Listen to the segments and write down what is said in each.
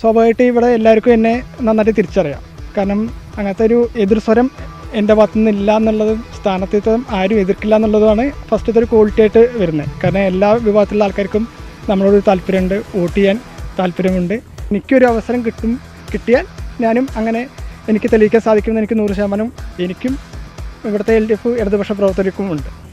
സ്വാഭാവികമായിട്ട് ഇവിടെ എല്ലാവർക്കും എന്നെ നന്നായിട്ട് തിരിച്ചറിയാം. കാരണം അങ്ങനത്തെ ഒരു എതിർ സ്വരം എന്റെ ഭാഗത്തു നിന്നില്ല എന്നുള്ളതും സ്ഥാനത്തെത്തും ആരും എതിർക്കില്ല എന്നുള്ളതുമാണ് ഫസ്റ്റത്തെ ഒരു ക്വാളിറ്റി ആയിട്ട് വരുന്നത്. കാരണം എല്ലാ വിഭാഗത്തിലുള്ള ആൾക്കാർക്കും നമ്മളോട് താല്പര്യമുണ്ട് വോട്ട് ചെയ്യാൻ താല്പര്യമുണ്ട്. എനിക്കൊരു അവസരം കിട്ടും കിട്ടിയാൽ ഞാനും അങ്ങനെ എനിക്ക് തെളിയിക്കാൻ സാധിക്കുമെന്ന് എനിക്ക് നൂറ് ശതമാനം എനിക്കും ഇവിടുത്തെ എൽ ഡി എഫ് ഇടതുപക്ഷ പ്രവർത്തകർക്കും ഉണ്ട്.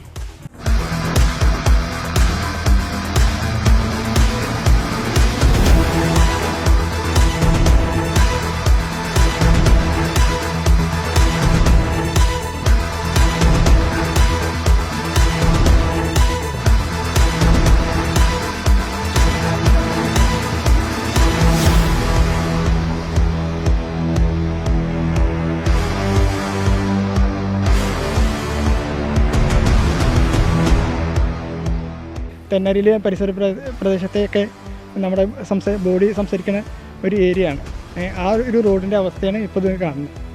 തെന്നരിയിലെ പരിസര പ്ര- പ്രദേശത്തെയൊക്കെ നമ്മുടെ സംസ ബോഡി സംസാരിക്കുന്ന ഒരു ഏരിയ ആണ് ആ ഒരു റോഡിന്റെ അവസ്ഥയാണ് ഇപ്പോൾ ഇത് കാണുന്നത്.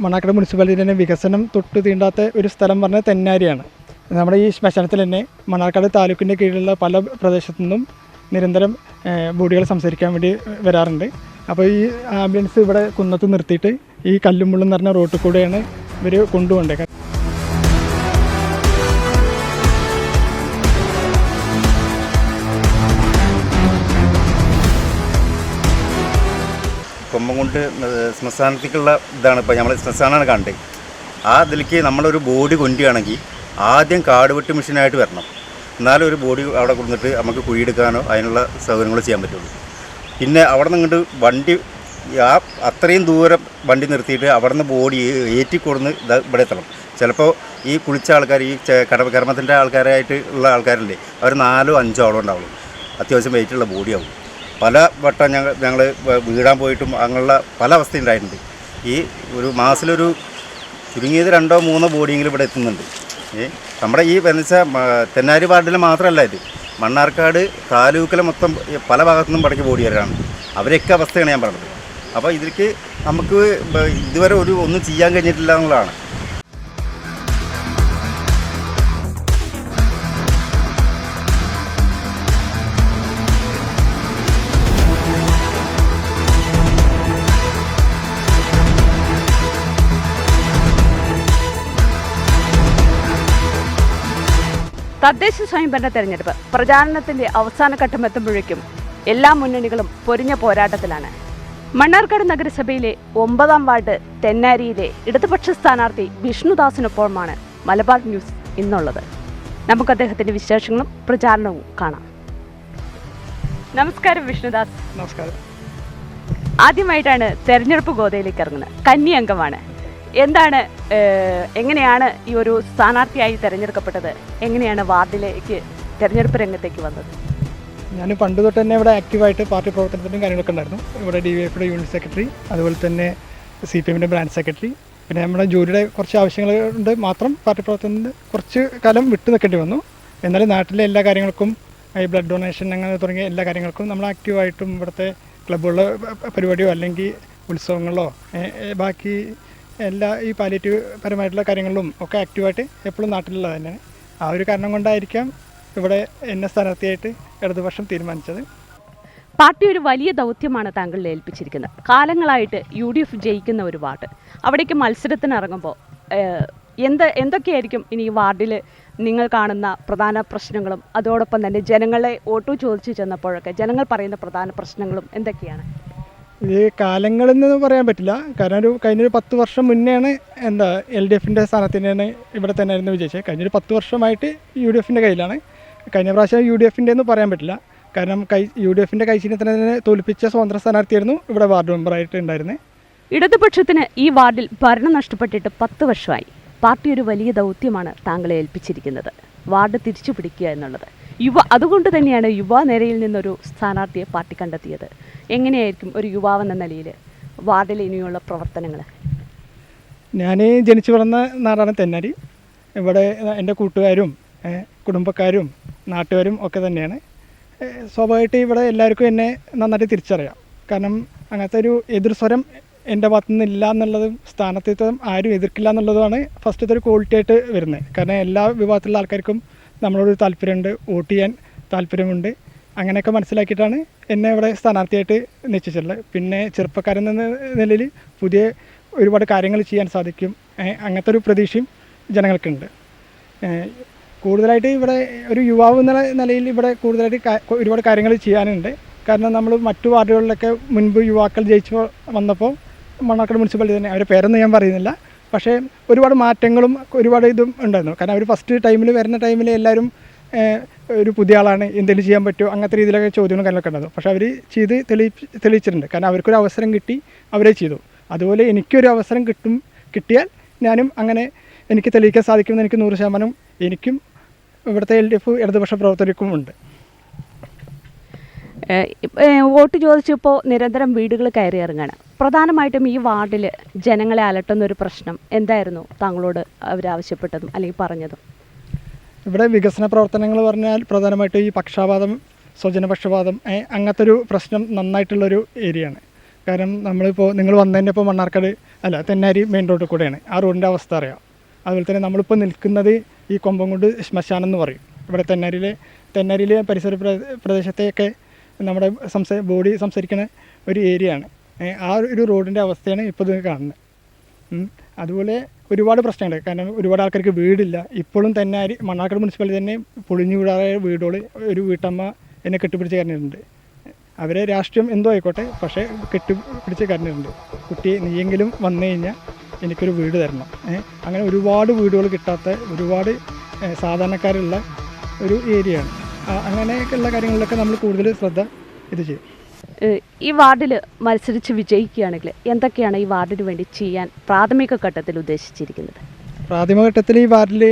മണ്ണാക്കട മുനിസിപ്പാലിറ്റി തന്നെ വികസനം തൊട്ട് തീണ്ടാത്ത ഒരു സ്ഥലം പറഞ്ഞാൽ തെന്നാരിയാണ്. നമ്മുടെ ഈ ശ്മശാനത്തിൽ തന്നെ മണ്ണാർക്കാട് താലൂക്കിന്റെ കീഴിലുള്ള പല പ്രദേശത്തു നിന്നും നിരന്തരം ബോഡികൾ സംസാരിക്കാൻ വേണ്ടി വരാറുണ്ട്. അപ്പോൾ ഈ ആംബുലൻസ് ഇവിടെ കുന്നത്ത് നിർത്തിയിട്ട് ഈ കല്ലും മുള്ളും നിറഞ്ഞ റോട്ടിൽ കൂടെയാണ് ഇവർ കൊണ്ടുപോകേണ്ടത് കൊമ്പംകുണ്ട് ശ്മശാനത്തേക്കുള്ള ഇതാണ് ഇപ്പോൾ നമ്മൾ ശ്മശാനമാണ് കണ്ടത് ആ ഇതിലേക്ക് നമ്മളൊരു ബോഡി കൊണ്ടുകയാണെങ്കിൽ ആദ്യം കാട് വെട്ട് മെഷീനായിട്ട് വരണം. എന്നാലും ഒരു ബോഡി അവിടെ കൊടുത്തിട്ട് നമുക്ക് കുഴിയെടുക്കാനോ അതിനുള്ള സൗകര്യങ്ങൾ ചെയ്യാൻ പറ്റുള്ളൂ. പിന്നെ അവിടെ നിന്ന് ഇങ്ങോട്ട് വണ്ടി ആ അത്രയും ദൂരം വണ്ടി നിർത്തിയിട്ട് അവിടെ നിന്ന് ബോഡി ഏറ്റി കൊടുന്ന് ഇതാ ഇവിടെ എത്തണം. ചിലപ്പോൾ ഈ കുളിച്ച ആൾക്കാർ ഈ കട കർമ്മത്തിന്റെ ആൾക്കാരായിട്ട് ഉള്ള ആൾക്കാരല്ലേ അവർ നാലോ അഞ്ചോ ആളോ ഉണ്ടാവുള്ളൂ. അത്യാവശ്യം വെയിറ്റുള്ള ബോഡിയാവും പല വട്ടം ഞങ്ങൾ ഞങ്ങൾ വീടാൻ പോയിട്ടും അങ്ങനെയുള്ള പല അവസ്ഥ ഉണ്ടായിട്ടുണ്ട് ഈ ഒരു മാസത്തിലൊരു ചുരുങ്ങിയത് രണ്ടോ മൂന്നോ ബോഡിയെങ്കിലും ഇവിടെ എത്തുന്നുണ്ട്. ഏ നമ്മുടെ ഈ എന്ന് വെച്ചാൽ തെന്നാരി വാർഡിൽ മാത്രമല്ല ഇത്. മണ്ണാർക്കാട് താലൂക്കിലെ മൊത്തം പല ഭാഗത്തു നിന്നും പടക്കി ബോഡി വരാണ് അവരൊക്കെ അവസ്ഥയാണ് ഞാൻ പറഞ്ഞത്. അപ്പോൾ ഇതിലേക്ക് നമുക്ക് ഇതുവരെ ഒരു ഒന്നും ചെയ്യാൻ കഴിഞ്ഞിട്ടില്ല എന്നുള്ളതാണ്. തദ്ദേശ സ്വയംഭരണ തെരഞ്ഞെടുപ്പ് പ്രചാരണത്തിന്റെ അവസാന ഘട്ടം എത്തുമ്പോഴേക്കും എല്ലാ മുന്നണികളും പൊരിഞ്ഞ പോരാട്ടത്തിലാണ്. മണ്ണാർക്കാട് നഗരസഭയിലെ ഒമ്പതാം വാർഡ് തെന്നാരിയിലെ ഇടതുപക്ഷ സ്ഥാനാർത്ഥി വിഷ്ണുദാസിനൊപ്പമാണ് മലബാർ ന്യൂസ് ഇന്നുള്ളത്. നമുക്ക് അദ്ദേഹത്തിന്റെ വിശേഷങ്ങളും പ്രചാരണവും കാണാം. നമസ്കാരം വിഷ്ണുദാസ്. നമസ്കാരം. ആദ്യമായിട്ടാണ് തെരഞ്ഞെടുപ്പ് ഗോതയിലേക്ക് ഇറങ്ങുന്നത്. കന്നി അംഗമാണ്. എന്താണ് എങ്ങനെയാണ് ഈ ഒരു സ്ഥാനാർത്ഥിയായി തിരഞ്ഞെടുക്കപ്പെട്ടത്? എങ്ങനെയാണ് വാർഡിലേക്ക് തിരഞ്ഞെടുപ്പ് രംഗത്തേക്ക് വന്നത്? ഞാൻ പണ്ട് തൊട്ട് തന്നെ ഇവിടെ ആക്റ്റീവായിട്ട് പാർട്ടി പ്രവർത്തനത്തിനും കാര്യങ്ങളൊക്കെ ഉണ്ടായിരുന്നു. ഇവിടെ ഡി വി എഫിയുടെ യൂണിറ്റ് സെക്രട്ടറി അതുപോലെ തന്നെ സി പി എമ്മിന്റെ ബ്രാഞ്ച് സെക്രട്ടറി. പിന്നെ നമ്മുടെ ജോലിയുടെ കുറച്ച് ആവശ്യങ്ങൾ കൊണ്ട് മാത്രം പാർട്ടി പ്രവർത്തനത്തിൽ കുറച്ച് കാലം വിട്ടു നിൽക്കേണ്ടി വന്നു. എന്നാലും നാട്ടിലെ എല്ലാ കാര്യങ്ങൾക്കും ഈ ബ്ലഡ് ഡൊണേഷൻ അങ്ങനെ തുടങ്ങിയ എല്ലാ കാര്യങ്ങൾക്കും നമ്മൾ ആക്റ്റീവായിട്ടും ഇവിടുത്തെ ക്ലബ്ബുകളിലെ പരിപാടിയോ അല്ലെങ്കിൽ ഉത്സവങ്ങളോ ബാക്കി എല്ലാ ഈ പാലിയേറ്റീവ് പരമായിട്ടുള്ള കാര്യങ്ങളിലും ഒക്കെ ആക്റ്റീവായിട്ട് എപ്പോഴും നാട്ടിലുള്ളത് തന്നെയാണ്. ആ ഒരു കാരണം കൊണ്ടായിരിക്കാം ഇവിടെ എന്നെ സ്ഥാനാർത്ഥിയായിട്ട് ഇടതുപക്ഷം തീരുമാനിച്ചത്. പാർട്ടി ഒരു വലിയ ദൗത്യമാണ് താങ്കളിൽ ഏൽപ്പിച്ചിരിക്കുന്നത്. കാലങ്ങളായിട്ട് യു ഡി എഫ് ജയിക്കുന്ന ഒരു വാർഡ്. അവിടേക്ക് മത്സരത്തിനിറങ്ങുമ്പോൾ എന്ത് എന്തൊക്കെയായിരിക്കും ഇനി ഈ വാർഡിൽ നിങ്ങൾ കാണുന്ന പ്രധാന പ്രശ്നങ്ങളും അതോടൊപ്പം തന്നെ ജനങ്ങളെ വോട്ട് ചോദിച്ചു ചെന്നപ്പോഴൊക്കെ ജനങ്ങൾ പറയുന്ന പ്രധാന പ്രശ്നങ്ങളും എന്തൊക്കെയാണ്? ഇത് കാലങ്ങളെന്ന് പറയാൻ പറ്റില്ല. കാരണം ഒരു കഴിഞ്ഞൊരു പത്ത് വർഷം മുന്നെയാണ് എന്താ എൽ ഡി എഫിന്റെ സ്ഥാനത്തിനാണ് ഇവിടെ തന്നെ ആയിരുന്നു വിജയിച്ചത്. കഴിഞ്ഞൊരു പത്ത് വർഷമായിട്ട് യു ഡി എഫിന്റെ കയ്യിലാണ്. കഴിഞ്ഞ പ്രാവശ്യം യു ഡി എഫിന്റെ എന്ന് പറയാൻ പറ്റില്ല. കാരണം കൈ യു ഡി എഫിന്റെ കൈശീനത്തിനെ തന്നെ തോൽപ്പിച്ച സ്വതന്ത്ര സ്ഥാനാർത്ഥിയായിരുന്നു ഇവിടെ വാർഡ് മെമ്പറായിട്ട് ഉണ്ടായിരുന്നത്. ഇടതുപക്ഷത്തിന് ഈ വാർഡിൽ ഭരണം നഷ്ടപ്പെട്ടിട്ട് പത്ത് വർഷമായി. പാർട്ടി ഒരു വലിയ ദൗത്യമാണ് താങ്കളെ ഏൽപ്പിച്ചിരിക്കുന്നത്. വാർഡ് തിരിച്ചു പിടിക്കുക എന്നുള്ളത്. യുവ അതുകൊണ്ട് തന്നെയാണ് യുവനിരയിൽ നിന്നൊരു സ്ഥാനാർത്ഥിയെ പാർട്ടി കണ്ടെത്തിയത്. എങ്ങനെയായിരിക്കും ഒരു യുവാവെന്ന നിലയിൽ വാർഡിൽ ഇനിയുള്ള പ്രവർത്തനങ്ങൾ? ഞാൻ ജനിച്ചു വളർന്ന നാടാണ് തെന്നാരി. ഇവിടെ എന്റെ കൂട്ടുകാരും കുടുംബക്കാരും നാട്ടുകാരും ഒക്കെ തന്നെയാണ്. സ്വാഭാവികമായിട്ട് ഇവിടെ എല്ലാവർക്കും എന്നെ നന്നായിട്ട് തിരിച്ചറിയാം. കാരണം അങ്ങനത്തെ ഒരു എതിർസ്വരം എന്റെ ഭാഗത്തു നിന്നില്ല എന്നുള്ളതും സ്ഥാനത്വം ആരും എതിർക്കില്ല എന്നുള്ളതുമാണ് ഫസ്റ്റത്തെ ഒരു ക്വാളിറ്റി ആയിട്ട് വരുന്നത്. കാരണം എല്ലാ വിഭാഗത്തിലുള്ള ആൾക്കാർക്കും നമ്മളോട് താല്പര്യമുണ്ട് വോട്ട് ചെയ്യാൻ താല്പര്യമുണ്ട്. അങ്ങനെയൊക്കെ മനസ്സിലാക്കിയിട്ടാണ് എന്നെ ഇവിടെ സ്ഥാനാർത്ഥിയായിട്ട് നിശ്ചയിച്ചിട്ടുള്ളത്. പിന്നെ ചെറുപ്പക്കാരൻ എന്ന നിലയിൽ പുതിയ ഒരുപാട് കാര്യങ്ങൾ ചെയ്യാൻ സാധിക്കും. അങ്ങനത്തെ ഒരു പ്രതീക്ഷയും ജനങ്ങൾക്കുണ്ട്. കൂടുതലായിട്ട് ഇവിടെ ഒരു യുവാവ് എന്ന നിലയിൽ ഇവിടെ കൂടുതലായിട്ട് ഒരുപാട് കാര്യങ്ങൾ ചെയ്യാനുണ്ട്. കാരണം നമ്മൾ മറ്റു വാർഡുകളിലൊക്കെ മുൻപ് യുവാക്കൾ ജയിച്ചു വന്നപ്പോൾ മണ്ണാർക്കാട് മുനിസിപ്പാലിറ്റി തന്നെ അവരുടെ പേരൊന്നും ഞാൻ പറയുന്നില്ല. പക്ഷേ ഒരുപാട് മാറ്റങ്ങളും ഒരുപാട് ഇതും ഉണ്ടായിരുന്നു. കാരണം അവർ ഫസ്റ്റ് ടൈമിൽ വരുന്ന ടൈമിൽ എല്ലാവരും ഒരു പുതിയ ആളാണ് എന്തെങ്കിലും ചെയ്യാൻ പറ്റുമോ അങ്ങനത്തെ രീതിയിലൊക്കെ ചോദ്യങ്ങളും കാര്യങ്ങളൊക്കെ ഉണ്ടായിരുന്നു. പക്ഷേ അവർ ചെയ്ത് തെളി തെളിയിച്ചിട്ടുണ്ട്. കാരണം അവർക്കൊരു അവസരം കിട്ടി അവരെ ചെയ്തു. അതുപോലെ എനിക്കൊരു അവസരം കിട്ടും കിട്ടിയാൽ ഞാനും അങ്ങനെ എനിക്ക് തെളിയിക്കാൻ സാധിക്കുമെന്ന് എനിക്ക് നൂറ് ശതമാനം എനിക്കും ഇവിടുത്തെ എൽ ഡി എഫ് ഇടതുപക്ഷ പ്രവർത്തകർക്കും ഉണ്ട് വോട്ട് ചോദിച്ചപ്പോൾ നിരന്തരം വീടുകൾ കയറി ഇറങ്ങാണ്. പ്രധാനമായിട്ടും ഈ വാർഡിൽ ജനങ്ങളെ അലട്ടുന്ന ഒരു പ്രശ്നം എന്തായിരുന്നു താങ്കളോട് അവർ ആവശ്യപ്പെട്ടതും അല്ലെങ്കിൽ പറഞ്ഞതും? ഇവിടെ വികസന പ്രവർത്തനങ്ങൾ പറഞ്ഞാൽ പ്രധാനമായിട്ടും ഈ പക്ഷാപാതം സ്വജനപക്ഷപാതം അങ്ങനത്തെ ഒരു പ്രശ്നം നന്നായിട്ടുള്ളൊരു ഏരിയയാണ്. കാരണം നമ്മളിപ്പോൾ നിങ്ങൾ വന്നതിന്റെ ഇപ്പോൾ മണ്ണാർക്കാട് അല്ല തെന്നാരി മെയിൻ റോഡിൽ കൂടെയാണ്. ആ റോഡിന്റെ അവസ്ഥ അറിയാം. അതുപോലെ തന്നെ നമ്മളിപ്പോൾ നിൽക്കുന്നത് ഈ കൊമ്പംകുണ്ട് ശ്മശാനം എന്ന് പറയും. ഇവിടെ തെന്നാരിയിലെ തെന്നാരിയിലെ പരിസര പ്രദേശത്തെയൊക്കെ നമ്മുടെ സംസാ ബോഡി സംസാരിക്കുന്ന ഒരു ഏരിയ ആണ് ആ ഒരു റോഡിന്റെ അവസ്ഥയാണ് ഇപ്പോൾ ഇത് കാണുന്നത് അതുപോലെ ഒരുപാട് പ്രശ്നങ്ങൾ കാരണം ഒരുപാട് ആൾക്കാർക്ക് വീടില്ല. ഇപ്പോഴും തന്നെ മണ്ണാർക്കാട് മുനിസിപ്പാലിറ്റി തന്നെ പൊളിഞ്ഞു വീടാതെ വീടുകൾ ഒരു വീട്ടമ്മ എന്നെ കെട്ടിപ്പിടിച്ച് കരഞ്ഞിട്ടുണ്ട്. അവരെ രാഷ്ട്രീയം എന്തോ ആയിക്കോട്ടെ പക്ഷേ കെട്ടിപ്പിടിച്ച് കരഞ്ഞിട്ടുണ്ട്. കുട്ടി നീയെങ്കിലും വന്നു കഴിഞ്ഞാൽ എനിക്കൊരു വീട് തരണം. അങ്ങനെ ഒരുപാട് വീടുകൾ കിട്ടാത്ത ഒരുപാട് സാധാരണക്കാരുള്ള ഒരു ഏരിയയാണ്. അങ്ങനെയൊക്കെയുള്ള കാര്യങ്ങളിലൊക്കെ നമ്മൾ കൂടുതൽ ശ്രദ്ധ ഇത് ചെയ്യും. ഈ വാർഡിൽ മത്സരിച്ച് വിജയിക്കുകയാണെങ്കിൽ എന്തൊക്കെയാണ് ഈ വാർഡിന് വേണ്ടി ചെയ്യാൻ പ്രാഥമിക ഘട്ടത്തിൽ ഉദ്ദേശിച്ചിരിക്കുന്നത്? പ്രാഥമിക ഘട്ടത്തിൽ ഈ വാർഡിൽ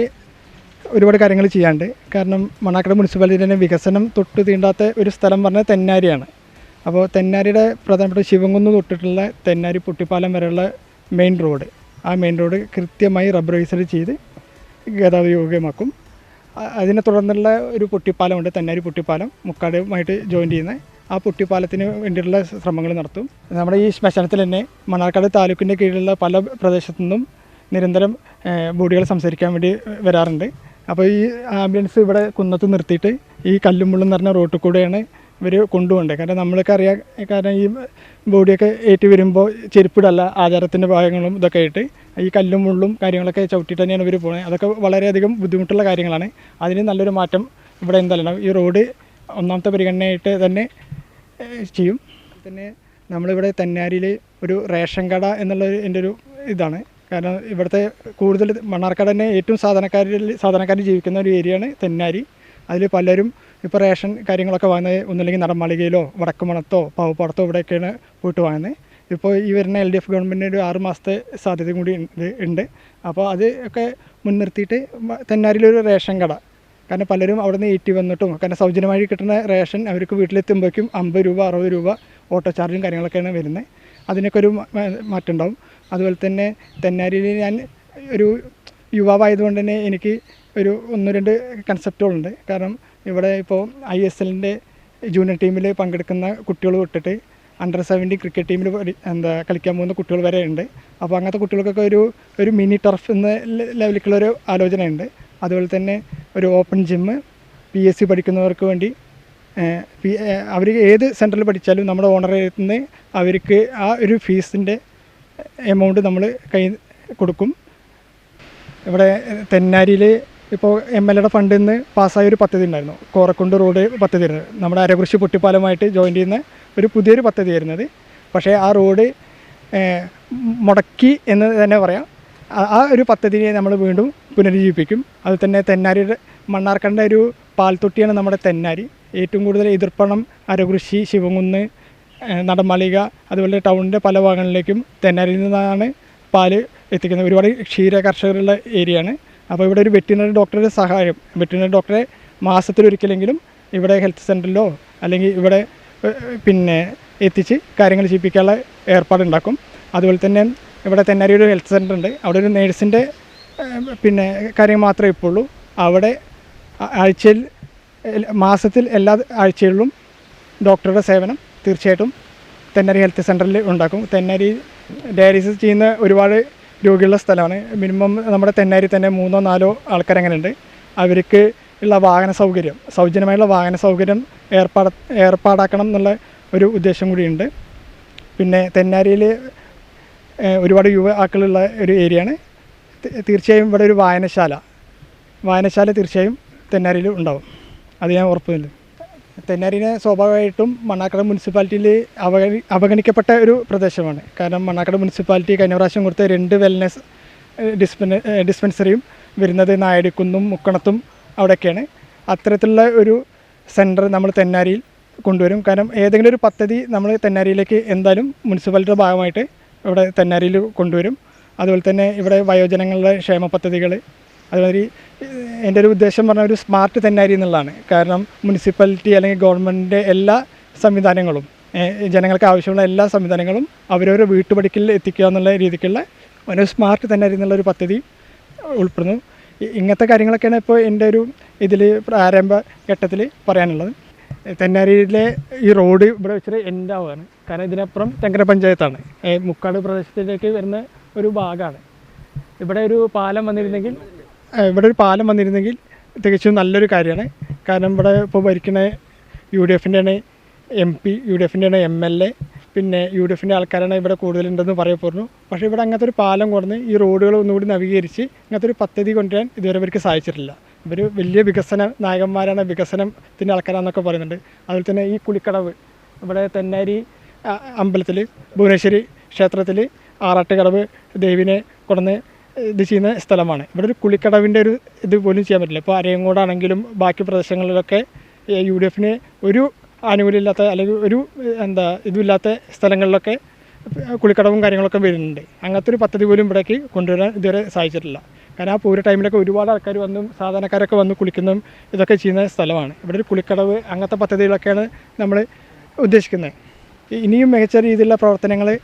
ഒരുപാട് കാര്യങ്ങൾ ചെയ്യാണ്ട് കാരണം മണ്ണാക്കട മുനിസിപ്പാലിറ്റി തന്നെ വികസനം തൊട്ട് തീണ്ടാത്ത ഒരു സ്ഥലം പറഞ്ഞാൽ തെന്നാരിയാണ്. അപ്പോൾ തെന്നാരിയുടെ പ്രധാനപ്പെട്ട ശിവങ്കുന്ന് തൊട്ടിട്ടുള്ള തെന്നാരി പൊട്ടിപ്പാലം വരെയുള്ള മെയിൻ റോഡ്. ആ മെയിൻ റോഡ് കൃത്യമായി റബ്ബറൈസർ ചെയ്ത് ഗതാഗത യോഗ്യമാക്കും. അതിനെ തുടർന്നുള്ള ഒരു പൊട്ടിപ്പാലമുണ്ട് തന്നാരി പൊട്ടിപ്പാലം മുക്കാടുമായിട്ട് ജോയിൻ ചെയ്യുന്ന. ആ പൊട്ടിപ്പാലത്തിന് വേണ്ടിയിട്ടുള്ള ശ്രമങ്ങൾ നടത്തും. നമ്മുടെ ഈ ശ്മശാനത്തിൽ തന്നെ മണ്ണാർക്കാട് താലൂക്കിന്റെ കീഴിലുള്ള പല പ്രദേശത്തു നിന്നും നിരന്തരം ബോഡികൾ സംസാരിക്കാൻ വേണ്ടി വരാറുണ്ട്. അപ്പോൾ ഈ ആംബുലൻസ് ഇവിടെ കുന്നത്ത് നിർത്തിയിട്ട് ഈ കല്ലും മുള്ളും നിറഞ്ഞ റോട്ടിൽ കൂടെയാണ് ഇവർ കൊണ്ടുപോകേണ്ടത് കാരണം നമ്മളൊക്കെ അറിയാം കാരണം ഈ ബോഡിയൊക്കെ ഏറ്റി വരുമ്പോൾ ചെരുപ്പിടല്ല ആചാരത്തിന്റെ ഭാഗങ്ങളും ഇതൊക്കെ ആയിട്ട് ഈ കല്ലും മുള്ളും കാര്യങ്ങളൊക്കെ ചവിട്ടിയിട്ട് തന്നെയാണ് ഇവർ പോകുന്നത് അതൊക്കെ വളരെയധികം ബുദ്ധിമുട്ടുള്ള കാര്യങ്ങളാണ്. അതിന് നല്ലൊരു മാറ്റം ഇവിടെ എന്തായാലും ഈ റോഡ് ഒന്നാമത്തെ പരിഗണനയായിട്ട് തന്നെ ചെയ്യും. പിന്നെ നമ്മളിവിടെ തന്നാരിയിൽ ഒരു റേഷൻ കട എന്നുള്ളൊരു എന്റെ ഒരു ഇതാണ്. കാരണം ഇവിടുത്തെ കൂടുതൽ മണ്ണാർക്കാട് തന്നെ ഏറ്റവും സാധാരണക്കാരിൽ സാധാരണക്കാരിൽ ജീവിക്കുന്ന ഒരു ഏരിയയാണ് തെന്നാരി. അതിൽ പലരും ഇപ്പോൾ റേഷൻ കാര്യങ്ങളൊക്കെ വാങ്ങുന്നത് ഒന്നുമില്ലെങ്കിൽ നടമാളികയിലോ വടക്കുമണത്തോ പാവപ്പാടത്തോ ഇവിടെയൊക്കെയാണ് പോയിട്ട് വാങ്ങുന്നത്. ഇപ്പോൾ ഈ വരുന്ന എൽ ഡി എഫ് ഗവൺമെന്റിന് ഒരു ആറ് മാസത്തെ സാധ്യത കൂടി ഉണ്ട് അപ്പോൾ അത് ഒക്കെ മുൻനിർത്തിയിട്ട് തെന്നാരിലൊരു റേഷൻ കട. കാരണം പലരും അവിടെ നിന്ന് ഏറ്റി വന്നിട്ടും കാരണം സൗജന്യമായി കിട്ടുന്ന റേഷൻ അവർക്ക് വീട്ടിലെത്തുമ്പോഴേക്കും അമ്പത് രൂപ അറുപത് രൂപ ഓട്ടോ ചാർജും കാര്യങ്ങളൊക്കെയാണ് വരുന്നത്. അതിനൊക്കെ ഒരു മാറ്റം ഉണ്ടാവും അതുപോലെ തന്നെ തെന്നാരിയിൽ ഞാൻ ഒരു യുവാവായതുകൊണ്ട് തന്നെ എനിക്ക് ഒരു ഒന്ന് രണ്ട് കൺസെപ്റ്റുകളുണ്ട് കാരണം ഇവിടെ ഇപ്പോൾ ഐ എസ് എല്ലിന്റെ ജൂനിയർ ടീമിൽ പങ്കെടുക്കുന്ന കുട്ടികൾ തൊട്ടിട്ട് അണ്ടർ സെവന്റി ക്രിക്കറ്റ് ടീമിൽ എന്താ കളിക്കാൻ പോകുന്ന കുട്ടികൾ വരെ ഉണ്ട്. അപ്പോൾ അങ്ങനത്തെ കുട്ടികൾക്കൊക്കെ ഒരു ഒരു മിനി ടർഫ് എന്ന ലെവലിലേക്കുള്ളൊരു ആലോചനയുണ്ട് അതുപോലെ തന്നെ ഒരു open gym P S C പഠിക്കുന്നവർക്ക് വേണ്ടി അവർ ഏത് സെന്ററിൽ പഠിച്ചാലും നമ്മുടെ ഓണറിൽ നിന്ന് അവർക്ക് ആ ഒരു ഫീസിന്റെ എമൗണ്ട് നമ്മൾ കൈ കൊടുക്കും. ഇവിടെ തെന്നാരിയിൽ ഇപ്പോൾ എം എൽ എയുടെ ഫണ്ടിൽ നിന്ന് പാസ്സായ ഒരു പദ്ധതി ഉണ്ടായിരുന്നു. കോറക്കുണ്ട് റോഡ് പദ്ധതി ആയിരുന്നു. നമ്മുടെ അരകുറിശി പൊട്ടിപ്പാലമായിട്ട് ജോയിൻ ചെയ്യുന്ന ഒരു പുതിയൊരു പദ്ധതി അത്. പക്ഷേ ആ റോഡ് മുടക്കി എന്ന് തന്നെ പറയാം. ആ- ഒരു പദ്ധതിയെ നമ്മൾ വീണ്ടും പുനരുജ്ജീവിപ്പിക്കും. അത് തന്നെ തെന്നാരിയുടെ മണ്ണാർക്കണ്ട ഒരു പാൽത്തൊട്ടിയാണ് നമ്മുടെ തെന്നാരി. ഏറ്റവും കൂടുതൽ എതിർപ്പണം അരകുറിശി ശിവകുന്ന് നടമാളിക അതുപോലെ ടൗണിന്റെ പല ഭാഗങ്ങളിലേക്കും തെന്നാരിയിൽ നിന്നാണ് പാൽ എത്തിക്കുന്നത്. ഒരുപാട് ക്ഷീര കർഷകരുള്ള ഏരിയയാണ്. അപ്പോൾ ഇവിടെ ഒരു വെറ്റിനറി ഡോക്ടറുടെ സഹായം. വെറ്റിനറി ഡോക്ടറെ മാസത്തിലൊരിക്കലെങ്കിലും ഇവിടെ ഹെൽത്ത് സെന്ററിലോ അല്ലെങ്കിൽ ഇവിടെ പിന്നെ എത്തിച്ച് കാര്യങ്ങൾ ചെയ്യിപ്പിക്കാനുള്ള ഏർപ്പാടുണ്ടാക്കും. അതുപോലെ തന്നെ ഇവിടെ തെന്നാരി ഒരു ഹെൽത്ത് സെന്റർ ഉണ്ട് അവിടെ ഒരു നേഴ്സിന്റെ പിന്നെ കാര്യം മാത്രമേ ഇപ്പോൾ ഉള്ളൂ അവിടെ ആഴ്ചയിൽ മാസത്തിൽ എല്ലാ ആഴ്ചകളിലും ഡോക്ടറുടെ സേവനം തീർച്ചയായിട്ടും തെന്നരി ഹെൽത്ത് സെന്ററിൽ ഉണ്ടാക്കും. തെന്നരി ഡയാലിസിസ് ചെയ്യുന്ന ഒരുപാട് രോഗികളുള്ള സ്ഥലമാണ്. മിനിമം നമ്മുടെ തെന്നാരി തന്നെ മൂന്നോ നാലോ ആൾക്കാർ അങ്ങനെ ഉണ്ട് അവർക്ക് ഉള്ള വാഹന സൗകര്യം സൗജന്യമായുള്ള വാഹന സൗകര്യം ഏർപ്പാട ഏർപ്പാടാക്കണം എന്നുള്ള ഒരു ഉദ്ദേശം കൂടിയുണ്ട് പിന്നെ തെന്നാരിയിൽ ഒരുപാട് യുവാക്കളുള്ള ഒരു ഏരിയയാണ്. തീർച്ചയായും ഇവിടെ ഒരു വായനശാല വായനശാല തീർച്ചയായും തെന്നാരിയിൽ ഉണ്ടാവും. അത് ഞാൻ ഉറപ്പ് നൽകുന്നു. തെന്നാരിനെ സ്വാഭാവികമായിട്ടും മണ്ണാക്കട മുനിസിപ്പാലിറ്റിയിൽ അവഗണി അവഗണിക്കപ്പെട്ട ഒരു പ്രദേശമാണ്. കാരണം മണ്ണാക്കട മുനിസിപ്പാലിറ്റി കഴിഞ്ഞ പ്രാവശ്യം കൊടുത്ത രണ്ട് വെൽനസ് ഡിസ്പെൻ ഡിസ്പെൻസറിയും വരുന്നത് നായടിക്കുന്നും മുക്കണത്തും അവിടെയൊക്കെയാണ്. അത്തരത്തിലുള്ള ഒരു സെന്റർ നമ്മൾ തെന്നാരിയിൽ കൊണ്ടുവരും. കാരണം ഏതെങ്കിലും ഒരു പദ്ധതി നമ്മൾ തെന്നാരിയിലേക്ക് എന്തായാലും മുനിസിപ്പാലിറ്റിയുടെ ഭാഗമായിട്ട് ഇവിടെ തെന്നാരിയിൽ കൊണ്ടുവരും. അതുപോലെ തന്നെ ഇവിടെ വയോജനങ്ങളുടെ ക്ഷേമ പദ്ധതികൾ അതുമാതിരി എന്റെ ഒരു ഉദ്ദേശം പറഞ്ഞ ഒരു സ്മാർട്ട് തെന്നാരി എന്നുള്ളതാണ്. കാരണം മുനിസിപ്പാലിറ്റി അല്ലെങ്കിൽ ഗവൺമെന്റിന്റെ എല്ലാ സംവിധാനങ്ങളും ജനങ്ങൾക്ക് ആവശ്യമുള്ള എല്ലാ സംവിധാനങ്ങളും അവരവരുടെ വീട്ടുപടിക്കൽ എത്തിക്കുക എന്നുള്ള രീതിക്കുള്ള ഒരു സ്മാർട്ട് തെന്നാരി എന്നുള്ള ഒരു പദ്ധതി ഉൾപ്പെടുന്നു. ഇങ്ങനത്തെ കാര്യങ്ങളൊക്കെയാണ് ഇപ്പോൾ എന്റെ ഒരു ഇതിൽ പ്രാരംഭ ഘട്ടത്തിൽ പറയാനുള്ളത്. തെന്നാരിയിലെ ഈ റോഡ് ഇവിടെ വെച്ചിട്ട് ആവുകയാണ്. കാരണം ഇതിനപ്പുറം തെങ്കര പഞ്ചായത്താണ്. മുക്കാട് പ്രദേശത്തിലേക്ക് വരുന്ന ഒരു ഭാഗമാണ്. ഇവിടെ ഒരു പാലം വന്നിരുന്നെങ്കിൽ ഇവിടെ ഒരു പാലം വന്നിരുന്നെങ്കിൽ തികച്ചും നല്ലൊരു കാര്യമാണ്. കാരണം ഇവിടെ ഇപ്പോൾ ഭരിക്കുന്ന യു ഡി എഫിന്റെ ആണ് എം പി യു ഡി എഫിന്റെ ആണ് എം എൽ എ പിന്നെ യു ഡി എഫിന്റെ ആൾക്കാരാണ് ഇവിടെ കൂടുതലുണ്ടെന്ന് പറയപ്പെടുന്നു. പക്ഷേ ഇവിടെ അങ്ങനത്തെ ഒരു പാലം കൊടുന്ന് ഈ റോഡുകൾ ഒന്നുകൂടി നവീകരിച്ച് ഇങ്ങനത്തെ ഒരു പദ്ധതി കൊണ്ടുവരാൻ ഇതുവരെ ഇവർക്ക് സാധിച്ചിട്ടില്ല. ഇവർ വലിയ വികസന നായകന്മാരാണ് വികസനത്തിന്റെ ആൾക്കാരാണെന്നൊക്കെ പറയുന്നുണ്ട്. അതുപോലെ തന്നെ ഈ കുളിക്കടവ് ഇവിടെ തെന്നാരി അമ്പലത്തിൽ ഭുവനേശ്വരി ക്ഷേത്രത്തിൽ ആറാട്ടുകടവ് ദേവിനെ കൊണ്ടുവന്ന് ഇത് ചെയ്യുന്ന സ്ഥലമാണ്. ഇവിടെ ഒരു കുളിക്കടവിന്റെ ഒരു ഇത് പോലും ചെയ്യാൻ പറ്റില്ല. ഇപ്പോൾ അരയങ്കോടാണെങ്കിലും ബാക്കി പ്രദേശങ്ങളിലൊക്കെ യു ഡി എഫിന് ഒരു ആനുകൂല്യമില്ലാത്ത അല്ലെങ്കിൽ ഒരു എന്താ ഇതുമില്ലാത്ത സ്ഥലങ്ങളിലൊക്കെ കുളിക്കടവും കാര്യങ്ങളൊക്കെ വരുന്നുണ്ട്. അങ്ങനത്തെ ഒരു പദ്ധതി പോലും ഇവിടേക്ക് കൊണ്ടുവരാൻ ഇതുവരെ സാധിച്ചിട്ടില്ല. കാരണം ആ പൂര ടൈമിലൊക്കെ ഒരുപാട് ആൾക്കാർ വന്നും സാധാരണക്കാരൊക്കെ വന്ന് കുളിക്കുന്നതും ഇതൊക്കെ ചെയ്യുന്ന സ്ഥലമാണ്. ഇവിടെ ഒരു കുളിക്കടവ് അങ്ങനത്തെ പദ്ധതികളൊക്കെയാണ് നമ്മൾ ഉദ്ദേശിക്കുന്നത്. ഇനിയും മികച്ച രീതിയിലുള്ള പ്രവർത്തനങ്ങൾ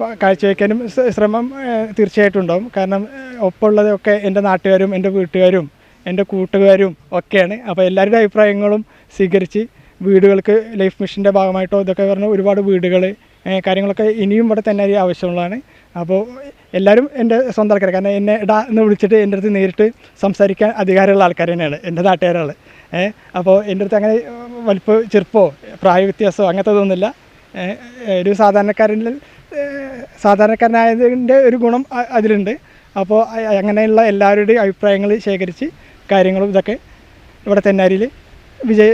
കാഴ്ചവെക്കാനും ശ്ര- ശ്രമം തീർച്ചയായിട്ടും ഉണ്ടാവും കാരണം ഒപ്പമുള്ളതൊക്കെ എന്റെ നാട്ടുകാരും എന്റെ വീട്ടുകാരും എന്റെ കൂട്ടുകാരും ഒക്കെയാണ്. അപ്പോൾ എല്ലാവരുടെ അഭിപ്രായങ്ങളും സ്വീകരിച്ച് വീടുകൾക്ക് ലൈഫ് മിഷന്റെ ഭാഗമായിട്ടോ ഇതൊക്കെ പറഞ്ഞ ഒരുപാട് വീടുകൾ കാര്യങ്ങളൊക്കെ ഇനിയും ഇവിടെ തന്നെ ആവശ്യമുള്ളതാണ്. അപ്പോൾ എല്ലാവരും എന്റെ സ്വന്തം ആൾക്കാർ കാരണം എന്നെ ഇടാ എന്ന് വിളിച്ചിട്ട് എന്റെ അടുത്ത് നേരിട്ട് സംസാരിക്കാൻ അധികാരമുള്ള ആൾക്കാർ തന്നെയാണ്. എന്റെ നാട്ടുകാരാണ്. അപ്പോൾ എന്റെ അടുത്ത് അങ്ങനെ വലിപ്പ ചെറുപ്പോ പ്രായ വ്യത്യാസമോ അങ്ങനത്തെ ഇതൊന്നുമില്ല. ഒരു സാധാരണക്കാരനിൽ സാധാരണക്കാരനായതിന്റെ ഒരു ഗുണം അതിലുണ്ട്. അപ്പോൾ അങ്ങനെയുള്ള എല്ലാവരുടെയും അഭിപ്രായങ്ങൾ ശേഖരിച്ച് കാര്യങ്ങളും ഇതൊക്കെ ഇവിടെ തെന്നാരിയിൽ വിജയ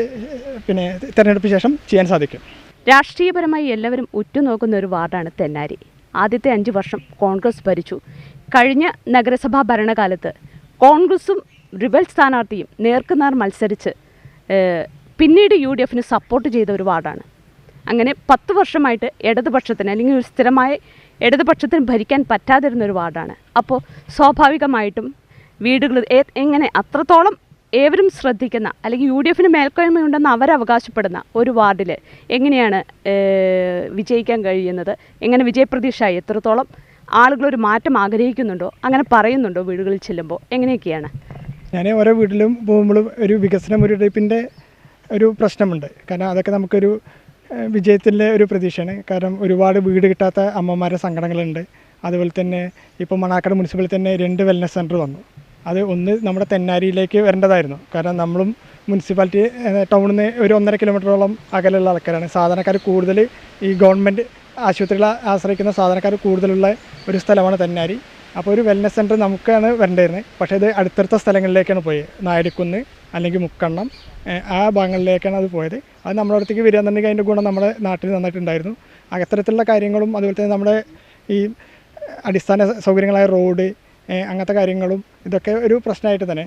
പിന്നെ തിരഞ്ഞെടുപ്പ് ശേഷം ചെയ്യാൻ സാധിക്കും. രാഷ്ട്രീയപരമായി എല്ലാവരും ഉറ്റുനോക്കുന്ന ഒരു വാർഡാണ് തെന്നാരി. ആദ്യത്തെ അഞ്ച് വർഷം കോൺഗ്രസ് ഭരിച്ചു. കഴിഞ്ഞ നഗരസഭാ ഭരണകാലത്ത് കോൺഗ്രസും റിബൽ സ്ഥാനാർത്ഥിയും നേർക്കുനേർ മത്സരിച്ച് പിന്നീട് യു ഡി എഫിന് സപ്പോർട്ട് ചെയ്ത ഒരു വാർഡാണ് അങ്ങനെ പത്ത് വർഷമായിട്ട് ഇടതുപക്ഷത്തിന് അല്ലെങ്കിൽ ഒരു സ്ഥിരമായ ഇടതുപക്ഷത്തിന് ഭരിക്കാൻ പറ്റാതിരുന്നൊരു വാർഡാണ്. അപ്പോൾ സ്വാഭാവികമായിട്ടും വീടുകൾ എങ്ങനെ അത്രത്തോളം ഏവരും ശ്രദ്ധിക്കുന്ന അല്ലെങ്കിൽ യു ഡി എഫിന് മേൽക്കോയ്മയുണ്ടെന്ന് അവരവകാശപ്പെടുന്ന ഒരു വാർഡിൽ എങ്ങനെയാണ് വിജയിക്കാൻ കഴിയുന്നത്? എങ്ങനെ വിജയപ്രതീക്ഷയായി? എത്രത്തോളം ആളുകൾ ഒരു മാറ്റം ആഗ്രഹിക്കുന്നുണ്ടോ? അങ്ങനെ പറയുന്നുണ്ടോ വീടുകളിൽ ചെല്ലുമ്പോൾ എങ്ങനെയൊക്കെയാണ്? ഞാൻ ഓരോ വീട്ടിലും പോകുമ്പോഴും ഒരു വികസനം ഒരു ടൈപ്പിന്റെ ഒരു പ്രശ്നമുണ്ട്. കാരണം അതൊക്കെ നമുക്കൊരു വിജയത്തിന്റെ ഒരു പ്രതീക്ഷയാണ്. കാരണം ഒരുപാട് വീട് കിട്ടാത്ത അമ്മമാരുടെ സങ്കടങ്ങളുണ്ട്. അതുപോലെ തന്നെ ഇപ്പോൾ മണാക്കട മുനിസിപ്പാലിറ്റി തന്നെ രണ്ട് വെൽനസ് സെന്റർ വന്നു. അത് ഒന്ന് നമ്മുടെ തെന്നാരിയിലേക്ക് വരേണ്ടതായിരുന്നു. കാരണം നമ്മളും മുനിസിപ്പാലിറ്റി ടൗണിൽ നിന്ന് ഒരു ഒന്നര കിലോമീറ്ററോളം അകലുള്ള ആൾക്കാരാണ്. സാധാരണക്കാർ കൂടുതൽ ഈ ഗവൺമെന്റ് ആശുപത്രികളെ ആശ്രയിക്കുന്ന സാധാരണക്കാർ കൂടുതലുള്ള ഒരു സ്ഥലമാണ് തെന്നാരി. അപ്പോൾ ഒരു വെൽനസ് സെന്റർ നമുക്കാണ് വരേണ്ടിയിരുന്നത്. പക്ഷേ ഇത് അടുത്തടുത്ത സ്ഥലങ്ങളിലേക്കാണ് പോയത്. നായരിക്കുന്ന് അല്ലെങ്കിൽ മുക്കണ്ണം ആ ഭാഗങ്ങളിലേക്കാണ് അത് പോയത്. അത് നമ്മുടെ അടുത്തേക്ക് വരികയെന്നുണ്ടെങ്കിൽ അതിന്റെ ഗുണം നമ്മുടെ നാട്ടിൽ നന്നായിട്ടുണ്ടായിരുന്നു. അത്തരത്തിലുള്ള കാര്യങ്ങളും അതുപോലെ തന്നെ നമ്മുടെ ഈ അടിസ്ഥാന സൗകര്യങ്ങളായ റോഡ് അങ്ങനത്തെ കാര്യങ്ങളും ഇതൊക്കെ ഒരു പ്രശ്നമായിട്ട് തന്നെ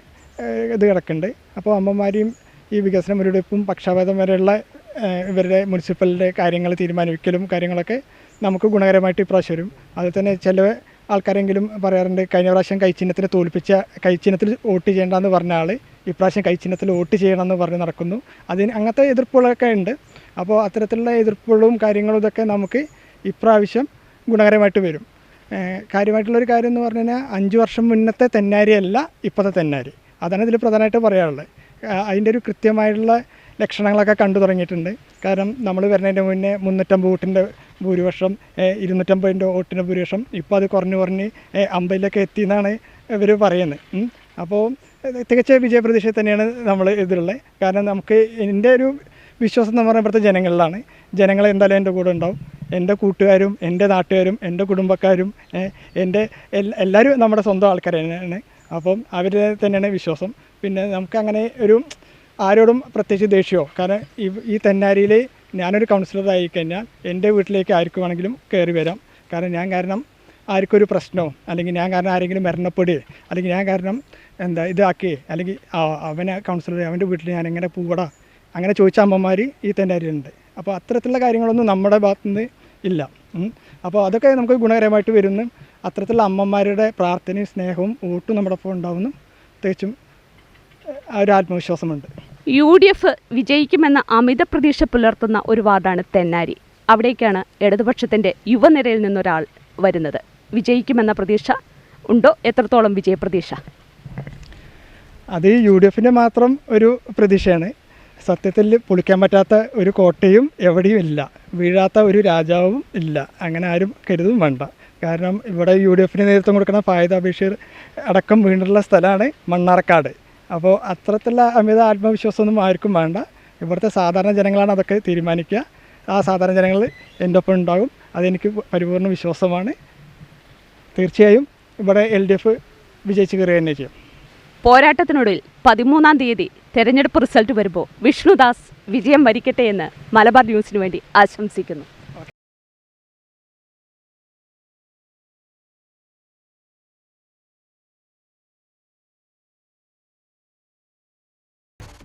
ഇത് കിടക്കുന്നുണ്ട്. അപ്പോൾ അമ്മമാരെയും ഈ വികസന മുരടിപ്പും പക്ഷാഭേദം വരെയുള്ള ഇവരുടെ മുനിസിപ്പലിന്റെ കാര്യങ്ങൾ തീരുമാനിക്കലും കാര്യങ്ങളൊക്കെ നമുക്ക് ഗുണകരമായിട്ട് ഇപ്രാവശ്യം വരും. അതിൽ തന്നെ ചില ആൾക്കാരെങ്കിലും പറയാറുണ്ട് കഴിഞ്ഞ പ്രാവശ്യം കൈച്ചിഹ്നത്തിന് തോൽപ്പിച്ച കൈച്ചിഹ്നത്തിൽ വോട്ട് ചെയ്യേണ്ടെന്ന് പറഞ്ഞ ആൾ ഇപ്രാവശ്യം കൈച്ചിഹ്നത്തിൽ വോട്ട് ചെയ്യണമെന്ന് പറഞ്ഞ് നടക്കുന്നു. അതിന് അങ്ങനത്തെ എതിർപ്പുകളൊക്കെ ഉണ്ട്. അപ്പോൾ അത്തരത്തിലുള്ള എതിർപ്പുകളും കാര്യങ്ങളും ഇതൊക്കെ നമുക്ക് ഇപ്രാവശ്യം ഗുണകരമായിട്ട് വരും. കാര്യമായിട്ടുള്ളൊരു കാര്യം എന്ന് പറഞ്ഞു കഴിഞ്ഞാൽ അഞ്ച് വർഷം മുന്നത്തെ തെന്നാരി അല്ല ഇപ്പോഴത്തെ തെന്നാരി. അതാണ് ഇതിൽ പ്രധാനമായിട്ട് പറയാനുള്ളത്. അതിന്റെ ഒരു കൃത്യമായിട്ടുള്ള ലക്ഷണങ്ങളൊക്കെ കണ്ടു തുടങ്ങിയിട്ടുണ്ട്. കാരണം നമ്മൾ വരുന്നതിന്റെ മുന്നേ മുന്നൂറ്റമ്പത് വോട്ടിന്റെ ഭൂരിപക്ഷം ഇരുന്നൂറ്റമ്പതിന്റെ വോട്ടിന്റെ ഭൂരിപക്ഷം ഇപ്പോൾ അത് കുറഞ്ഞ് കുറഞ്ഞ് അമ്പതിലൊക്കെ എത്തി എന്നാണ് ഇവർ പറയുന്നത്. അപ്പോൾ തികച്ച വിജയപ്രതീക്ഷ തന്നെയാണ് നമ്മൾ ഇതിലുള്ളത്. കാരണം നമുക്ക് എന്റെ ഒരു വിശ്വാസം എന്ന് പറഞ്ഞാൽ ഇവിടുത്തെ ജനങ്ങളിലാണ്. ജനങ്ങൾ എന്തായാലും എന്റെ കൂടെ ഉണ്ടാവും. എന്റെ കൂട്ടുകാരും എന്റെ നാട്ടുകാരും എന്റെ കുടുംബക്കാരും എന്റെ എല്ലാവരും നമ്മുടെ സ്വന്തം ആൾക്കാർ തന്നെയാണ്. അപ്പം അവർ തന്നെയാണ് വിശ്വാസം. പിന്നെ നമുക്കങ്ങനെ ഒരു ആരോടും പ്രത്യേകിച്ച് ദേഷ്യമോ കാരണം ഈ തെന്നാരിയിൽ ഞാനൊരു കൗൺസിലറായി കഴിഞ്ഞാൽ എന്റെ വീട്ടിലേക്ക് ആർക്കുവാണെങ്കിലും കയറി വരാം. കാരണം ഞാൻ കാരണം ആർക്കും ഒരു പ്രശ്നമോ അല്ലെങ്കിൽ ഞാൻ കാരണം ആരെങ്കിലും മരണപ്പെടുകയോ അല്ലെങ്കിൽ ഞാൻ കാരണം എന്താ ഇതാക്കി അല്ലെങ്കിൽ അവനെ കൗൺസിലർ അവന്റെ വീട്ടിൽ ഞാൻ എങ്ങനെ പോവടാ അങ്ങനെ ചോദിച്ച അമ്മമാർ ഈ തെന്നാരിയിലുണ്ട് അപ്പോൾ അത്തരത്തിലുള്ള കാര്യങ്ങളൊന്നും നമ്മുടെ ഭാഗത്തുനിന്ന് ഇല്ല. അപ്പോൾ അതൊക്കെ നമുക്ക് ഗുണകരമായിട്ട് വരുന്നു. അത്തരത്തിലുള്ള അമ്മമാരുടെ പ്രാർത്ഥനയും സ്നേഹവും വോട്ടും നമ്മുടെ ഒപ്പം ഉണ്ടാവുന്നു. പ്രത്യേകിച്ചും ആ ഒരു ആത്മവിശ്വാസമുണ്ട്. യു ഡി എഫ് വിജയിക്കുമെന്ന അമിത പ്രതീക്ഷ പുലർത്തുന്ന ഒരു വാർഡാണ് തെന്നാരി. അവിടേക്കാണ് ഇടതുപക്ഷത്തിന്റെ യുവനിരയിൽ നിന്നൊരാൾ വരുന്നത്. വിജയിക്കുമെന്ന പ്രതീക്ഷ ഉണ്ടോ? എത്രത്തോളം വിജയപ്രതീക്ഷ അത് യു ഡി എഫിന്റെ മാത്രം ഒരു പ്രതീക്ഷയാണ്. സത്യത്തിൽ പൊളിക്കാൻ പറ്റാത്ത ഒരു കോട്ടയും എവിടെയും ഇല്ല. വീഴാത്ത ഒരു രാജാവും ഇല്ല. അങ്ങനെ ആരും കരുതും വേണ്ട. കാരണം ഇവിടെ യു ഡി എഫിന് നേതൃത്വം കൊടുക്കുന്ന ഫായിദ ബഷീർ അടക്കം വീണ്ടുള്ള സ്ഥലമാണ് മണ്ണാർക്കാട്. അപ്പോൾ അത്തരത്തിലുള്ള അമിത ആത്മവിശ്വാസമൊന്നും ആർക്കും വേണ്ട. ഇവിടുത്തെ സാധാരണ ജനങ്ങളാണ് അതൊക്കെ തീരുമാനിക്കുക. ആ സാധാരണ ജനങ്ങൾ എന്റെ ഒപ്പം ഉണ്ടാകും. അതെനിക്ക് പരിപൂർണ വിശ്വാസമാണ്. തീർച്ചയായും ഇവിടെ എൽ ഡി എഫ് വിജയിച്ച് കയറുക തന്നെ ചെയ്യും. പോരാട്ടത്തിനൊടുവിൽ പതിമൂന്നാം തീയതി തെരഞ്ഞെടുപ്പ് റിസൾട്ട് വരുമ്പോൾ വിഷ്ണുദാസ് വിജയം വരിക്കട്ടെ എന്ന് മലബാർ ന്യൂസിനു വേണ്ടി ആശംസിക്കുന്നു.